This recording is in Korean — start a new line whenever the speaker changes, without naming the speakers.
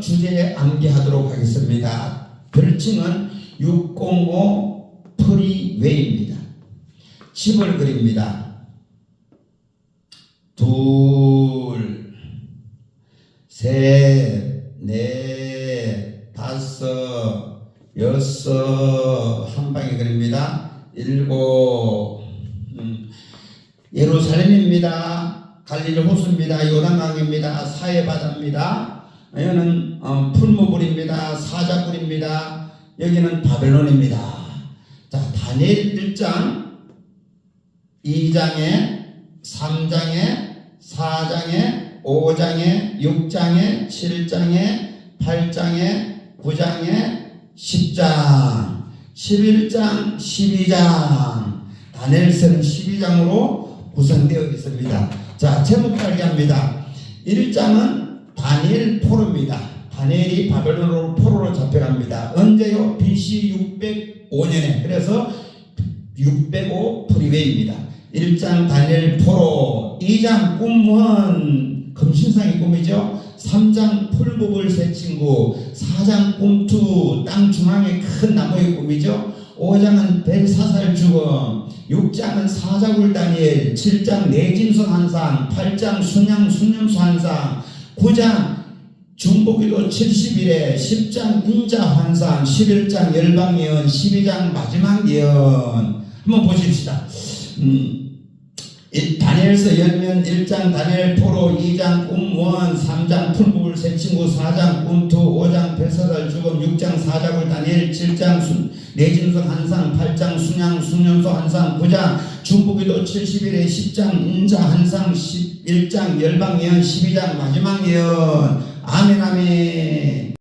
주제에 암기하도록 하겠습니다. 별칭은 605 프리웨이입니다. 집을 그립니다. 둘, 셋, 넷, 다섯, 여섯, 한 방에 그립니다. 일곱, 음, 예루살렘입니다. 갈릴리 호수입니다. 요단강입니다. 사해바다입니다. 여기는 어, 풀무불입니다. 사자굴입니다. 여기는 바벨론입니다. 자, 다니엘 1장 2장에 3장에 4장에 5장에 6장에 7장에 8장에 9장에 10장 11장 12장 다니엘서는 12장으로 구성되어 있습니다. 자, 제목 발기합니다. 1장은 다니엘 포로입니다. 다니엘이 바벨론으로 포로로 잡혀갑니다. 언제요? BC 605년에. 그래서 605 프리웨이입니다. 1장 다니엘 포로, 2장 꿈은 금신상의 꿈이죠. 3장 풀무불 새 친구, 4장 꿈투, 땅 중앙에 큰 나무의 꿈이죠. 5장은 벨사살 죽음, 6장은 사자굴 다니엘, 7장 내진선 한상, 8장 순양 순념수 한상, 9장 중복기도 70일에 10장 인자환상 11장 열방예언 12장 마지막 예언 한번 보십시다. 음. 다니엘서 열면 1장 다니엘 포로 2장 꿈원 3장 풀무불 새 친구 4장 꿈투 5장 벨사살 죽음 6장 4장 4일 7장 순, 내진수 한상 8장 순양 순연소 한상 9장 중국기도 70일에 10장 인자 한상 11장 열방예언 12장 마지막 예언. 아멘 아멘.